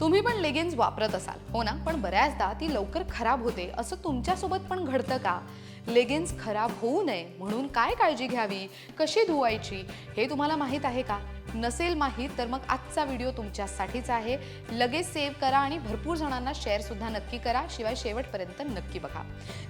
तुम्ही पण लेगिन्स वापरत असाल. हो ना? पण बऱ्याचदा ती लवकर खराब होते. असं तुमच्यासोबत पण घडतं का? लेगिन्स खराब होऊ नये म्हणून काय काळजी घ्यावी? कशी धुवायची? हे तुम्हाला माहीत आहे का? नसेल माहीत तर मग आजचा व्हिडिओ तुमच्यासाठीच आहे. लगेच सेव्ह करा आणि भरपूर जणांना शेअरसुद्धा नक्की करा. शिवाय शेवटपर्यंत नक्की बघा.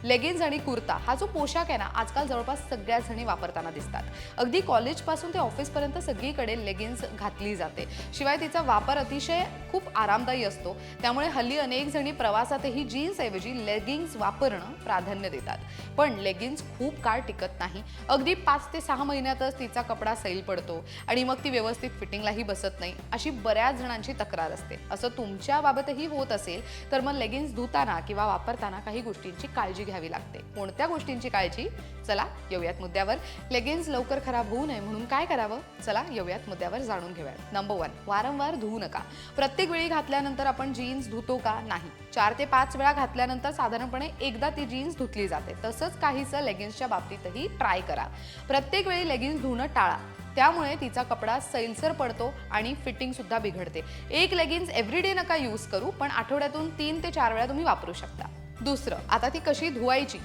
लेगिन्स आणि कुर्ता हा जो पोशाख आहे ना आजकाल जवळपास सगळ्याच जणी वापरताना दिसतात. अगदी कॉलेजपासून ते ऑफिसपर्यंत सगळीकडे लेगिन्स घातली जाते. शिवाय तिचा वापर अतिशय खूप आरामदायी असतो. त्यामुळे हल्ली अनेक जणी प्रवासातही जीन्सऐवजी लेगिन्स वापरणं प्राधान्य देतात. पण लेगिन्स खूप काळ टिकत नाही. अगदी पाच ते सहा महिन्यातच तिचा कपडा सैल पडतो आणि मग ती व्यवस्थित फिटिंगलाही बसत नाही. अशी बऱ्याच जणांची तक्रार असते. असं तुमच्या बाबतही होत असेल तर मग लेगिन्स धुताना किंवा वापरताना काही गोष्टींची काळजी घ्यावी लागते. कोणत्या गोष्टींची काळजी? चला येऊयात मुद्द्यावर. लेगिन्स लवकर खराब होऊ नये म्हणून काय करावं? चला येऊयात मुद्द्यावर जाणून घेऊयात. नंबर वन वारंवार धुवू नका. प्रत्येक वेळी घातल्यानंतर आपण जीन्स धुतो का? नाही. चार ते पाच वेळा घातल्यानंतर साधारणपणे एकदा ती जीन्स धुतली जाते. तसंच काहीसं लेगिन्सच्या बाबतीतही ट्राय करा. प्रत्येक वेळी लेगिन्स धुणं टाळा. त्यामुळे तिचा कपडा सैलसर पडतो आणि फिटिंगसुद्धा बिघडते. एक लेगिन्स एव्हरीडे नका यूज करू पण आठवड्यातून तीन ते चार वेळा तुम्ही वापरू शकता. दुसरं आता ती कशी धुवायची?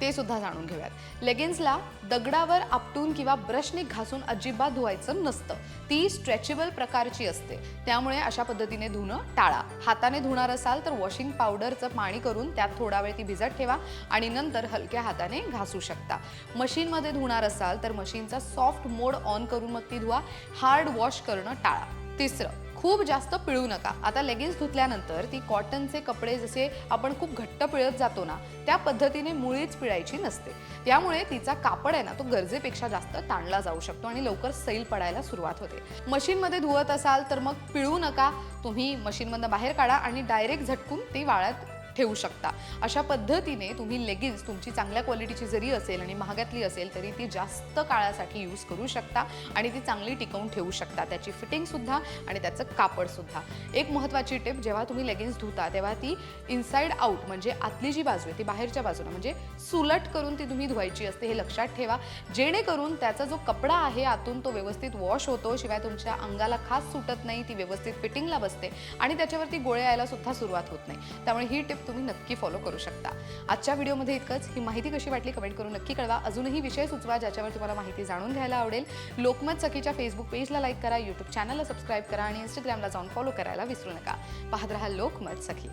ते सुद्धा जाणून घेऊयात. लेगिन्सला दगडावर आपटून किंवा ब्रशने घासून अजिबात धुवायचं नसतं. ती स्ट्रेचेबल प्रकारची असते. त्यामुळे अशा पद्धतीने धुणं टाळा. हाताने धुणार असाल तर वॉशिंग पावडरचं पाणी करून त्यात थोडा वेळ ती भिजत ठेवा आणि नंतर हलक्या हाताने घासू शकता. मशीनमध्ये धुणार असाल तर मशीनचा सॉफ्ट मोड ऑन करून मग ती धुवा. हार्ड वॉश करणं टाळा. तिसरं खूप जास्त पिळू नका. आता लेगिन्स धुतल्यानंतर ती कॉटनचे कपडे जसे आपण खूप घट्ट पिळत जातो ना त्या पद्धतीने मुळीच पिळायची नसते. त्यामुळे तिचा कापड आहे ना तो गरजेपेक्षा जास्त ताणला जाऊ शकतो आणि लवकर सैल पडायला सुरुवात होते. मशीनमध्ये धुवत असाल तर मग पिळू नका. तुम्ही मशीनमधनं बाहेर काढा आणि डायरेक्ट झटकून ती वाळत ठेवू शकता. अशा पद्धतीने तुम्ही लेगिन्स तुमची चांगल्या क्वालिटीची जरी असेल आणि महागातली असेल तरी ती जास्त काळासाठी यूज करू शकता आणि ती चांगली टिकवून ठेवू शकता. त्याची फिटिंगसुद्धा आणि त्याचं कापडसुद्धा एक महत्त्वाची टिप जेव्हा तुम्ही लेगिन्स धुता तेव्हा ती इनसाइड आउट म्हणजे आतली जी बाजू आहे ती बाहेरच्या बाजूला म्हणजे सुलट करून ती तुम्ही धुवायची असते हे लक्षात ठेवा. जेणेकरून त्याचा जो कपडा आहे आतून तो व्यवस्थित वॉश होतो शिवाय तुमच्या अंगाला खास सुटत नाही ती व्यवस्थित फिटिंगला बसते आणि त्याच्यावरती गोळे यायला सुद्धा सुरुवात होत नाही. त्यामुळे ही टिप तुम्ही नक्की फॉलो करू शकता. आजच्या व्हिडिओमध्ये इतकंच. ही माहिती कशी वाटली कमेंट करून नक्की कळवा. अजूनही विषय सुचवा ज्याच्यावर तुम्हाला माहिती जाणून घ्यायला आवडेल. लोकमत सखीच्या फेसबुक पेजला लाईक करा यूट्यूब चॅनलला सबस्क्राईब करा आणि इंस्टाग्रामला जाऊन फॉलो करायला विसरू नका. पाहत रहा लोकमत सखी.